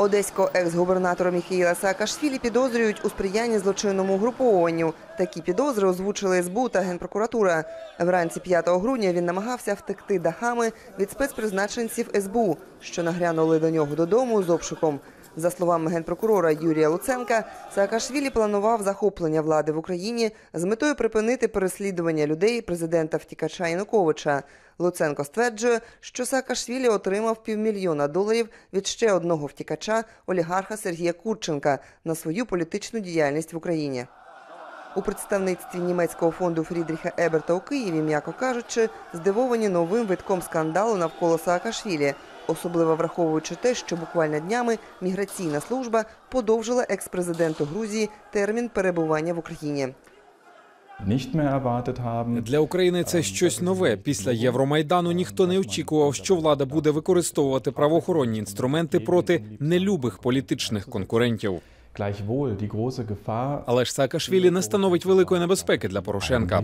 Одеського екс-губернатора Міхаїла Саакашвілі підозрюють у сприянні злочинному угрупованню. Такі підозри озвучили СБУ та Генпрокуратура. Вранці 5 грудня він намагався втекти дахами від спецпризначенців СБУ, що нагрянули до нього додому з обшуком. За словами генпрокурора Юрія Луценка, Саакашвілі планував захоплення влади в Україні з метою припинити переслідування людей президента втікача Януковича. Луценко стверджує, що Саакашвілі отримав півмільйона доларів від ще одного втікача олігарха Сергія Курченка на свою політичну діяльність в Україні. У представництві німецького фонду Фрідріха Еберта у Києві, м'яко кажучи, здивовані новим витком скандалу навколо Саакашвілі, особливо враховуючи те, що буквально днями міграційна служба подовжила екс-президенту Грузії термін перебування в Україні. Для України це щось нове. Після Євромайдану ніхто не очікував, що влада буде використовувати правоохоронні інструменти проти нелюбих політичних конкурентів. Але ж Саакашвілі не становить великої небезпеки для Порошенка.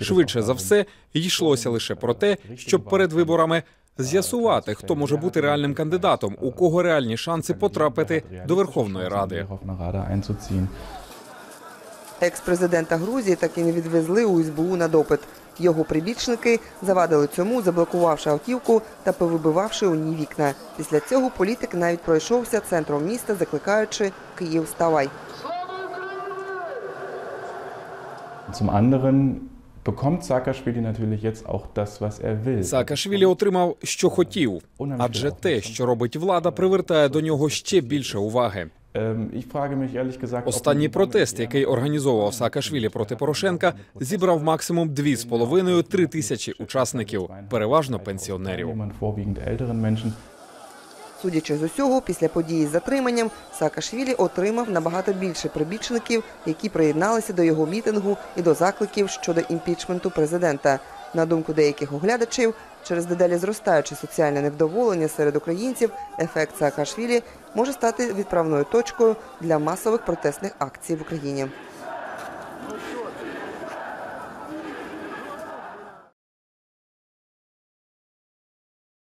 Швидше за все йшлося лише про те, щоб перед виборами з'ясувати, хто може бути реальним кандидатом, у кого реальні шанси потрапити до Верховної Ради. Екс-президента Грузії так і не відвезли у СБУ на допит. Його прибічники завадили цьому, заблокувавши автівку та повибивавши у ній вікна. Після цього політик навіть пройшовся центром міста, закликаючи Київ вставай. Zum anderen bekommt Saakashvili natürlich jetzt auch das, was er will. Саакашвілі отримав, що хотів, адже те, що робить влада, привертає до нього ще більше уваги. Ähm, Останній протест, який організовував Саакашвілі проти Порошенка, зібрав максимум 2,5-3 тисячі учасників, переважно пенсіонерів. Судячи з усього, після події з затриманням Саакашвілі отримав набагато більше прибічників, які приєдналися до його мітингу і до закликів щодо імпічменту президента. На думку деяких оглядачів, через дедалі зростаюче соціальне невдоволення серед українців, ефект Саакашвілі може стати відправною точкою для масових протестних акцій в Україні.